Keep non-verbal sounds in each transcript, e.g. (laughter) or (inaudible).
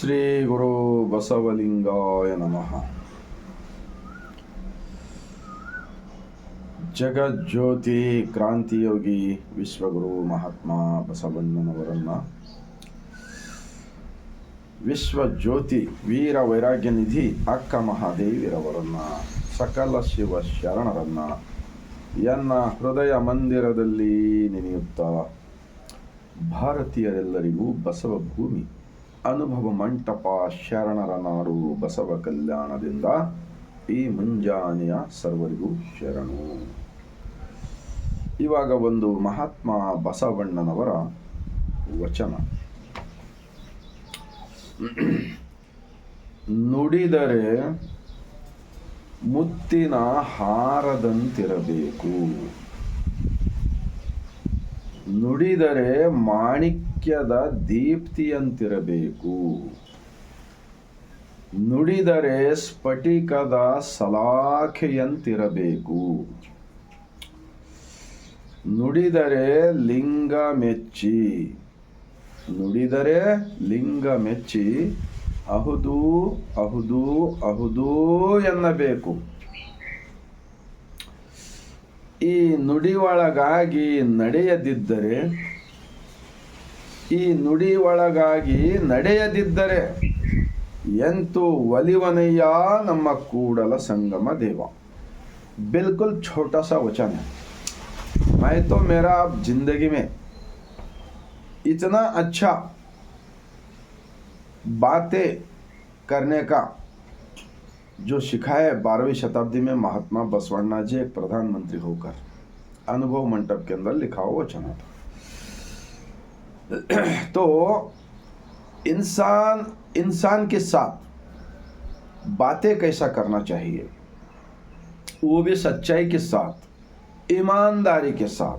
ಶ್ರೀ ಗುರು ಬಸವಲಿಂಗಾಯ ನಮಃ. ಜಗಜ್ಯೋತಿ ಕ್ರಾಂತಿಯೋಗಿ ವಿಶ್ವಗುರು ಮಹಾತ್ಮ ಬಸವಣ್ಣನವರನ್ನ ವಿಶ್ವಜ್ಯೋತಿ ವೀರ ವೈರಾಗ್ಯ ನಿಧಿ ಅಕ್ಕ ಮಹಾದೇವಿರವರನ್ನ ಸಕಲ ಶಿವ ಶರಣರನ್ನ ಎನ್ನ ಹೃದಯ ಮಂದಿರದಲ್ಲಿ ನೆನೆಯುತ್ತಾ ಭಾರತೀಯರೆಲ್ಲರಿಗೂ ಬಸವ ಭೂಮಿ. ಅನುಭವ ಮಂಟಪ ಶರಣರ ನಾಡು ಬಸವ ಕಲ್ಯಾಣದಿಂದ ಈ ಮುಂಜಾನೆಯ ಸರ್ವರಿಗೂ ಶರಣು. ಇವಾಗ ಒಂದು ಮಹಾತ್ಮ ಬಸವಣ್ಣನವರ ವಚನ. ನುಡಿದರೆ ಮುತ್ತಿನ ಹಾರದಂತಿರಬೇಕು. ನುಡಿದರೆ ಮಾಣಿಕ್ಯದ ದೀಪ್ತಿಯಂತಿರಬೇಕು. ನುಡಿದರೆ ಸ್ಫಟಿಕದ ಸಲಾಖೆಯಂತಿರಬೇಕು. ನುಡಿದರೆ ಲಿಂಗ ಮೆಚ್ಚಿ ನುಡಿದರೆ ಲಿಂಗ ಮೆಚ್ಚಿ ಅಹುದು ಅಹುದು ಅಹುದು ಎನ್ನಬೇಕು. ಈ ನುಡಿ ಒಳಗಾಗಿ ನಡೆಯದಿದ್ದರೆ ಈ ನುಡಿ ಒಳಗಾಗಿ ನಡೆಯದಿದ್ದರೆ ಎಂತು ಒಲಿವನಯ್ಯ ನಮ್ಮ ಕೂಡಲ संगम देवा बिल्कुल छोटा सा वचन है मैं तो मेरा अब जिंदगी में इतना अच्छा बातें करने का जो सिखाए बारहवीं शताब्दी में महात्मा बसवण्णा जी एक प्रधानमंत्री होकर अनुभव मंडप के अंदर लिखा हुआ वचन था (clears throat) तो इंसान इंसान के साथ बातें कैसा करना चाहिए? वो भी सच्चाई के साथ, ईमानदारी के साथ,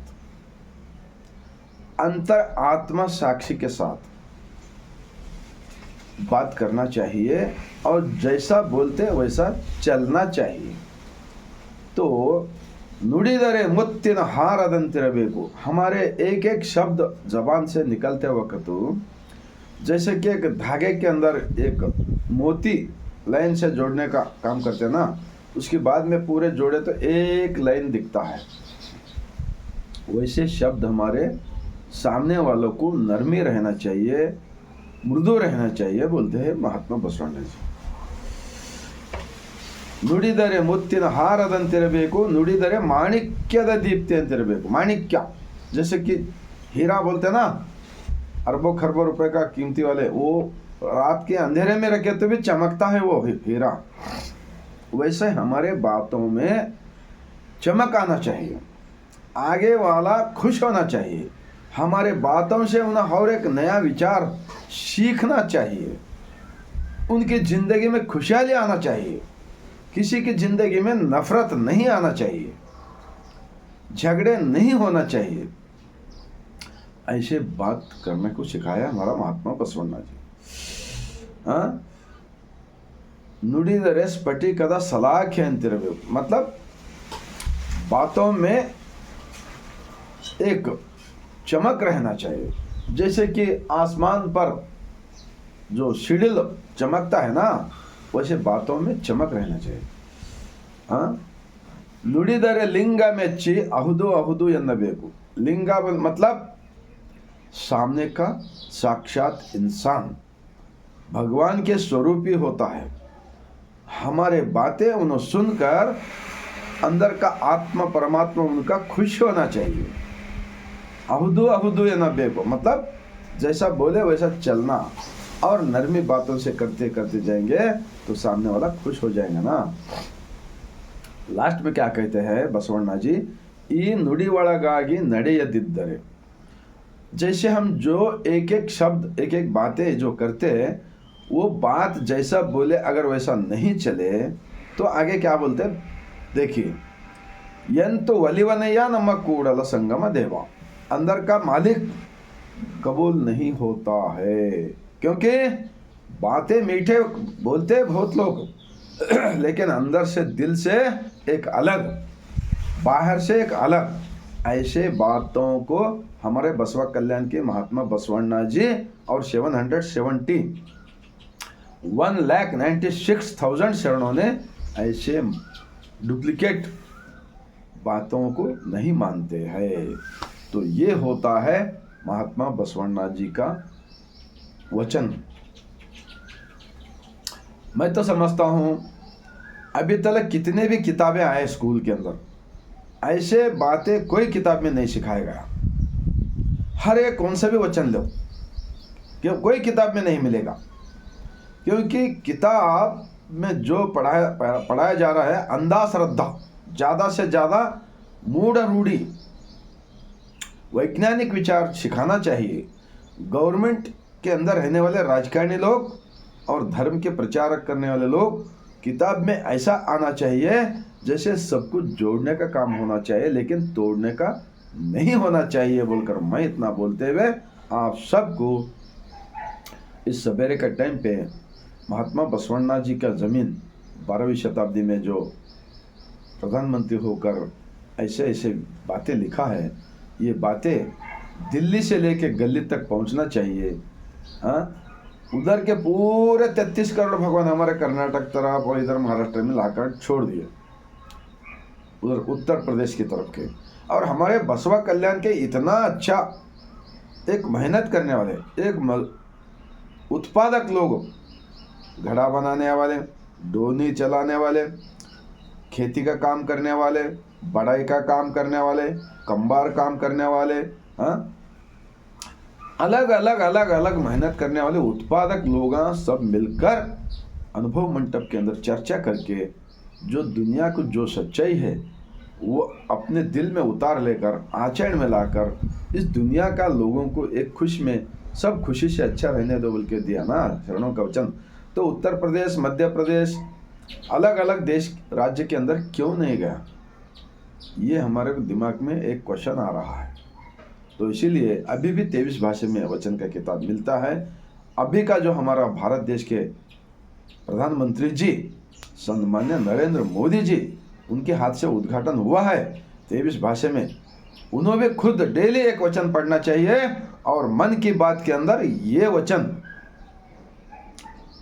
अंतर आत्मा साक्षी के साथ बात करना चाहिए और जैसा बोलते वैसा चलना चाहिए। तो ನುಡಿದರೆ ಮುತ್ತಿನ ಹಾರದಂತಿರಬೇಕು. हमारे एक एक शब्द जबान से निकलते वक्त जैसे कि एक धागे के अंदर एक मोती लाइन से जोड़ने का काम करते हैं ना उसके बाद में पूरे जोड़े तो एक लाइन दिखता है वैसे शब्द हमारे सामने वालों को नरमी रहना चाहिए मृदु रहना चाहिए बोलते हैं महात्मा बसवानंद जी ನುಡಿದರೆ ಮುತ್ತಿನ ಹಾರದಂತಿರಬೇಕು ನುಡಿದರೆ ಮಾಣಿಕ್ಯದ ದೀಪ್ತಿ ಅಂತಿರಬೇಕು माणिक्य जैसे कि हीरा बोलते हैं ना अरबों खरबों रुपए का कीमती वाले वो रात के अंधेरे में रखे तो भी चमकता है वो हीरा वैसे हमारे बातों में चमक आना चाहिए आगे वाला खुश होना चाहिए हमारे बातों से उन्हें और एक नया विचार सीखना चाहिए उनकी ज़िंदगी में खुशहाली आना चाहिए किसी की ज़िंदगी में नफरत नहीं आना चाहिए, झगड़े नहीं होना चाहिए। ऐसे बात करने को सिखाया हमारा महात्मा बसवन्ना जी। हाँ? नुड़ी रेस पटी कदा सलाख है मतलब बातों में एक चमक रहना चाहिए। जैसे कि आसमान पर जो शिडिल चमकता है ना वैसे बातों में चमक रहना चाहिए हाँ ನುಡಿದರೆ ಲಿಂಗ ಮೆಚ್ಚಿ ಅಹುದು ಅಹುದು ಎನ್ನಬೇಕು लिंगा बल- मतलब सामने का साक्षात इंसान भगवान के स्वरूप ही होता है हमारे बातें उन्हें सुनकर अंदर का आत्मा परमात्मा उनका खुश होना चाहिए अहुदू अहुदू ये ना बेको मतलब जैसा बोले वैसा चलना और नरमी बातों से करते करते जाएँगे तो सामने वाला खुश हो जाएगा ना। लास्ट में क्या कहते हैं बसवण्णा जी? ई नुड़ियोगी ನಡೆಯದಿದ್ದರೆ जैसे हम जो एक एक शब्द एक एक बातें जो करते हैं वो बात जैसा बोले, अगर वैसा नहीं चले तो आगे क्या बोलते देखिए, यंतु वलिवनया नम कूड़ल संगम देवा। अंदर का मालिक कबूल नहीं होता है। क्योंकि बातें मीठे बोलते बहुत लोग, (clears throat) लेकिन अंदर से दिल से एक अलग, बाहर से एक अलग। ऐसे बातों को हमारे बसवा कल्याण के महात्मा बसवण्णा जी और seven hundred seventy one lakh ninety six thousand शरणों ने ऐसे डुप्लीकेट बातों को नहीं मानते हैं। तो ये होता है महात्मा बसवन्ना जी का वचन। मैं तो समझता हूँ, अभी तक कितने भी किताबें आए स्कूल के अंदर, ऐसे बातें कोई किताब में नहीं सिखाया गया हर एक कौन सा भी वचन लो कि कोई किताब में नहीं मिलेगा। क्योंकि किताब में जो पढ़ाया पढ़ाया जा रहा है अंधा श्रद्धा ज़्यादा से ज़्यादा मूढ़ रूढ़ी, वैज्ञानिक विचार सिखाना चाहिए। गवर्नमेंट के अंदर रहने वाले राजकारणी लोग और धर्म के प्रचारक करने वाले लोग किताब में ऐसा आना चाहिए जैसे सब कुछ जोड़ने का काम होना चाहिए, लेकिन तोड़ने का नहीं होना चाहिए बोलकर मैं इतना बोलते हुए आप सबको इस सवेरे के टाइम पे महात्मा बसवन्ना जी का ज़मीन बारहवीं शताब्दी में जो प्रधानमंत्री होकर ऐसे ऐसे बातें लिखा है, ये बातें दिल्ली से लेके गली तक पहुँचना चाहिए। हाँ? उधर के पूरे तैतीस करोड़ भगवान हमारे कर्नाटक तरफ़ और इधर महाराष्ट्र में लाकर छोड़ दिए। उधर उत्तर प्रदेश की तरफ़ के। और हमारे बसवा कल्याण के इतना अच्छा एक मेहनत करने वाले एक मल, उत्पादक लोग घड़ा बनाने वाले डोनी चलाने वाले खेती का काम करने वाले बड़ाई का काम करने वाले कंबार काम करने वाले हाँ? अलग अलग अलग अलग मेहनत करने वाले उत्पादक लोग सब मिलकर अनुभव मंडप के अंदर चर्चा करके जो दुनिया को जो सच्चाई है, वो अपने दिल में उतार लेकर, आचरण में लाकर, इस दुनिया का लोगों को एक खुश में, सब खुशी से अच्छा रहने दो बोल के दिया ना शरणों का वचन। तो उत्तर प्रदेश, मध्य प्रदेश अलग अलग देश, राज्य के अंदर क्यों नहीं गया? ये हमारे दिमाग में एक क्वेश्चन आ रहा है। तो इसीलिए अभी भी तेईस भाषा में वचन का किताब मिलता है। अभी का जो हमारा भारत देश के प्रधानमंत्री जी, सन्मान्य नरेंद्र मोदी जी, उनके हाथ से उद्घाटन हुआ है, तेईस भाषा में, उन्होंने खुद डेली एक वचन पढ़ना चाहिए और मन की बात के अंदर ये वचन,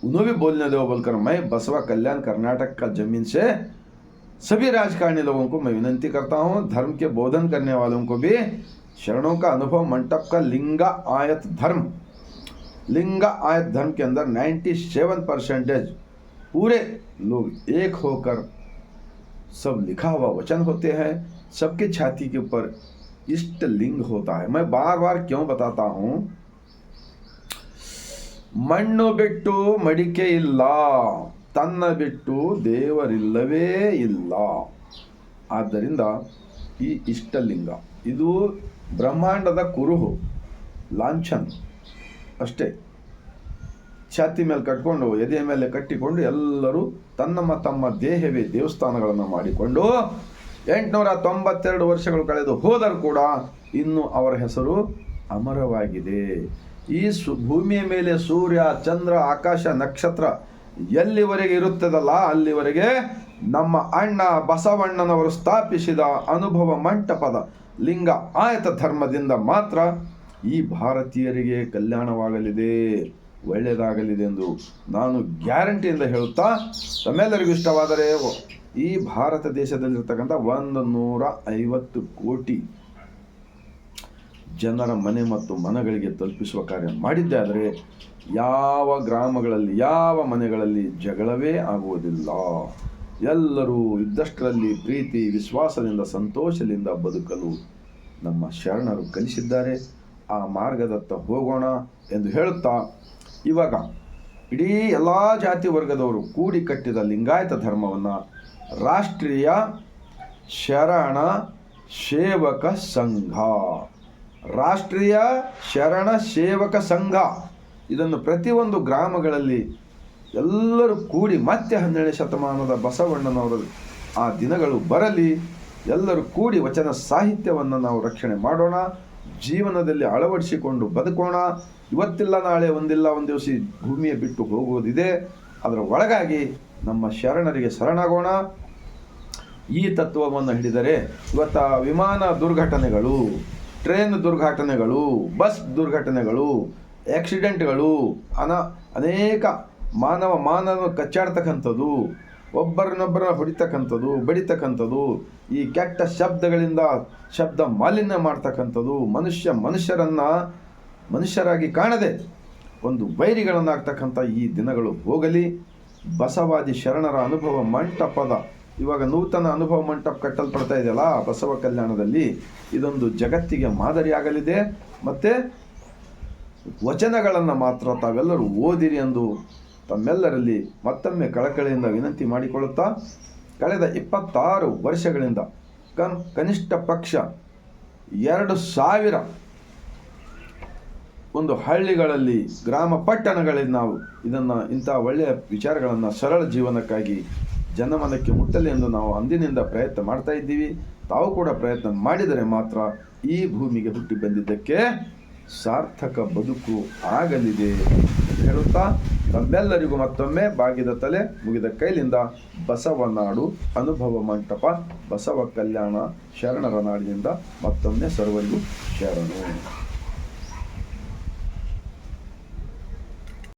उन्होंने भी बोलने दो, बोलकर मैं बसवा कल्याण कर्नाटक का ज़मीन से सभी राजकारणी लोगों को मैं विनंती करता हूँ, धर्म के बोधन करने वालों को भी शरणों का अनुभव मंडप का लिंगा आयत धर्म लिंगा आयत धर्म के अंदर 97 परसेंटेज पूरे लोग एक होकर सब लिखा हुआ वचन होते हैं सबके छाती के ऊपर इष्ट लिंग होता है मैं बार बार क्यों बताता हूं ಮಣ್ಣು ಬಿಟ್ಟು ಮಡಿಕೆ ಇಲ್ಲ ತನ್ನ ಬಿಟ್ಟು ದೇವರಿಲ್ಲವೇ ಇಲ್ಲ ಆದ್ದರಿಂದ ಈ ಇಷ್ಟಲಿಂಗ ಇದು ಬ್ರಹ್ಮಾಂಡದ ಕುರುಹು, ಲಾಂಛನ್ ಅಷ್ಟೇ. ಛಾತಿ ಮೇಲೆ ಕಟ್ಕೊಂಡು, ಎದೆಯ ಮೇಲೆ ಕಟ್ಟಿಕೊಂಡು ಎಲ್ಲರೂ ತನ್ನಮ್ಮ ತಮ್ಮ ದೇಹವೇ ದೇವಸ್ಥಾನಗಳನ್ನು ಮಾಡಿಕೊಂಡು ಎಂಟುನೂರ ತೊಂಬತ್ತೆರಡು ವರ್ಷಗಳು ಕಳೆದು ಹೋದರೂ ಕೂಡ ಇನ್ನು ಅವರ ಹೆಸರು ಅಮರವಾಗಿದೆ. ಈ ಸು, ಭೂಮಿಯ ಮೇಲೆ ಸೂರ್ಯ, ಚಂದ್ರ, ಆಕಾಶ, ನಕ್ಷತ್ರ ಎಲ್ಲಿವರೆಗೆ ಇರುತ್ತದಲ್ಲ ಅಲ್ಲಿವರೆಗೆ ನಮ್ಮ ಅಣ್ಣ ಬಸವಣ್ಣನವರು ಸ್ಥಾಪಿಸಿದ ಅನುಭವ ಮಂಟಪದ ಲಿಂಗ ಆಯತ ಧರ್ಮದಿಂದ ಮಾತ್ರ ಈ ಭಾರತೀಯರಿಗೆ ಕಲ್ಯಾಣವಾಗಲಿದೆ, ಒಳ್ಳೆಯದಾಗಲಿದೆ ಎಂದು ನಾನು ಗ್ಯಾರಂಟಿಯಿಂದ ಹೇಳುತ್ತಾ, ತಮ್ಮೆಲ್ಲರಿಗೂ ಇಷ್ಟವಾದರೆ ಈ ಭಾರತ ದೇಶದಲ್ಲಿರ್ತಕ್ಕಂಥ ಒಂದು ನೂರ ಐವತ್ತು ಕೋಟಿ ಜನರ ಮನೆ ಮತ್ತು ಮನಗಳಿಗೆ ತಲುಪಿಸುವ ಕಾರ್ಯ ಮಾಡಿದ್ದೆ ಆದರೆ ಯಾವ ಗ್ರಾಮಗಳಲ್ಲಿ, ಯಾವ ಮನೆಗಳಲ್ಲಿ ಜಗಳವೇ ಆಗುವುದಿಲ್ಲ. ಎಲ್ಲರೂ ಇದ್ದಷ್ಟರಲ್ಲಿ ಪ್ರೀತಿ, ವಿಶ್ವಾಸದಿಂದ, ಸಂತೋಷದಿಂದ ಬದುಕಲು ನಮ್ಮ ಶರಣರು ಕಲಿಸಿದ್ದಾರೆ. ಆ ಮಾರ್ಗದತ್ತ ಹೋಗೋಣ ಎಂದು ಹೇಳುತ್ತಾ, ಇವಾಗ ಇಡೀ ಎಲ್ಲ ಜಾತಿ ವರ್ಗದವರು ಕೂಡಿ ಕಟ್ಟಿದ ಲಿಂಗಾಯತ ಧರ್ಮವನ್ನು ರಾಷ್ಟ್ರೀಯ ಶರಣ ಸೇವಕ ಸಂಘ. ರಾಷ್ಟ್ರೀಯ ಶರಣ ಸೇವಕ ಸಂಘ. ಇದನ್ನು ಪ್ರತಿಯೊಂದು ಗ್ರಾಮಗಳಲ್ಲಿ ಎಲ್ಲರೂ ಕೂಡಿ ಮತ್ತೆ ಹನ್ನೆರಡನೇ ಶತಮಾನದ ಬಸವಣ್ಣನವರ ಆ ದಿನಗಳು ಬರಲಿ, ಎಲ್ಲರೂ ಕೂಡಿ ವಚನ ಸಾಹಿತ್ಯವನ್ನು ನಾವು ರಕ್ಷಣೆ ಮಾಡೋಣ, ಜೀವನದಲ್ಲಿ ಅಳವಡಿಸಿಕೊಂಡು ಬದುಕೋಣ. ಇವತ್ತಿಲ್ಲ, ನಾಳೆ ಒಂದಿಲ್ಲ, ಒಂದು ದಿವಸ ಭೂಮಿಯ ಬಿಟ್ಟು ಹೋಗುವುದಿದೆ. ಅದರ ಒಳಗಾಗಿ ನಮ್ಮ ಶರಣರಿಗೆ ಶರಣಾಗೋಣ. ಈ ತತ್ವವನ್ನು ಹಿಡಿದರೆ ಇವತ್ತ ವಿಮಾನ ದುರ್ಘಟನೆಗಳು, ಟ್ರೈನ್ ದುರ್ಘಟನೆಗಳು, ಬಸ್ ದುರ್ಘಟನೆಗಳು, ಆಕ್ಸಿಡೆಂಟ್ಗಳು, ಅನ ಅನೇಕ ಮಾನವ ಮಾನವ ಕಚ್ಚಾಡ್ತಕ್ಕಂಥದ್ದು ಒಬ್ಬರನ್ನೊಬ್ಬರನ್ನ ಹೊಡಿತಕ್ಕಂಥದ್ದು, ಬಡಿತಕ್ಕಂಥದ್ದು, ಈ ಕೆಟ್ಟ ಶಬ್ದಗಳಿಂದ ಶಬ್ದ ಮಾಲಿನ್ಯ ಮಾಡ್ತಕ್ಕಂಥದ್ದು ಮನುಷ್ಯ ಮನುಷ್ಯರನ್ನ ಮನುಷ್ಯರಾಗಿ ಕಾಣದೆ ಒಂದು ವೈರಿಗಳನ್ನಾಗ್ತಕ್ಕಂಥ ಈ ದಿನಗಳು ಹೋಗಲಿ. ಬಸವಾದಿ ಶರಣರ ಅನುಭವ ಮಂಟಪದ, ಇವಾಗ ನೂತನ ಅನುಭವ ಮಂಟಪ ಕಟ್ಟಲ್ಪಡ್ತಾ ಇದೆಯಲ್ಲ, ಬಸವ ಕಲ್ಯಾಣದಲ್ಲಿ ಇದೊಂದು ಜಗತ್ತಿಗೆ ಮಾದರಿಯಾಗಲಿದೆ. ಮತ್ತು ವಚನಗಳನ್ನು ಮಾತ್ರ ತಾವೆಲ್ಲರೂ ಓದಿರಿ ಎಂದು ತಮ್ಮೆಲ್ಲರಲ್ಲಿ ಮತ್ತೊಮ್ಮೆ ಕಳಕಳಿಯಿಂದ ವಿನಂತಿ ಮಾಡಿಕೊಳ್ಳುತ್ತಾ, ಕಳೆದ ಇಪ್ಪತ್ತಾರು ವರ್ಷಗಳಿಂದ ಕನ್, ಕನಿಷ್ಠ ಪಕ್ಷ ಎರಡು ಸಾವಿರ ಒಂದು ಹಳ್ಳಿಗಳಲ್ಲಿ, ಗ್ರಾಮ ಪಟ್ಟಣಗಳಲ್ಲಿ ನಾವು ಇದನ್ನು, ಇಂಥ ಒಳ್ಳೆಯ ವಿಚಾರಗಳನ್ನು ಸರಳ ಜೀವನಕ್ಕಾಗಿ ಜನಮನಕ್ಕೆ ಮುಟ್ಟಲಿ ಎಂದು ನಾವು ಅಂದಿನಿಂದ ಪ್ರಯತ್ನ ಮಾಡ್ತಾ ಇದ್ದೀವಿ. ತಾವು ಕೂಡ ಪ್ರಯತ್ನ ಮಾಡಿದರೆ ಮಾತ್ರ ಈ ಭೂಮಿಗೆ ಹುಟ್ಟಿ ಬಂದಿದ್ದಕ್ಕೆ ಸಾರ್ಥಕ ಬದುಕು ಆಗಲಿದೆ. ಹೇಳುತ್ತಾ, ತಮ್ಮೆಲ್ಲರಿಗೂ ಮತ್ತೊಮ್ಮೆ ಬಾಗಿದ ತಲೆ ಮುಗಿದ ಕೈಲಿಂದ ಬಸವನಾಡು ಅನುಭವ ಮಂಟಪ, ಬಸವ ಕಲ್ಯಾಣ ಶರಣರ ನಾಡಿನಿಂದ ಮತ್ತೊಮ್ಮೆ ಸರ್ವರಿಗೂ ಶರಣು.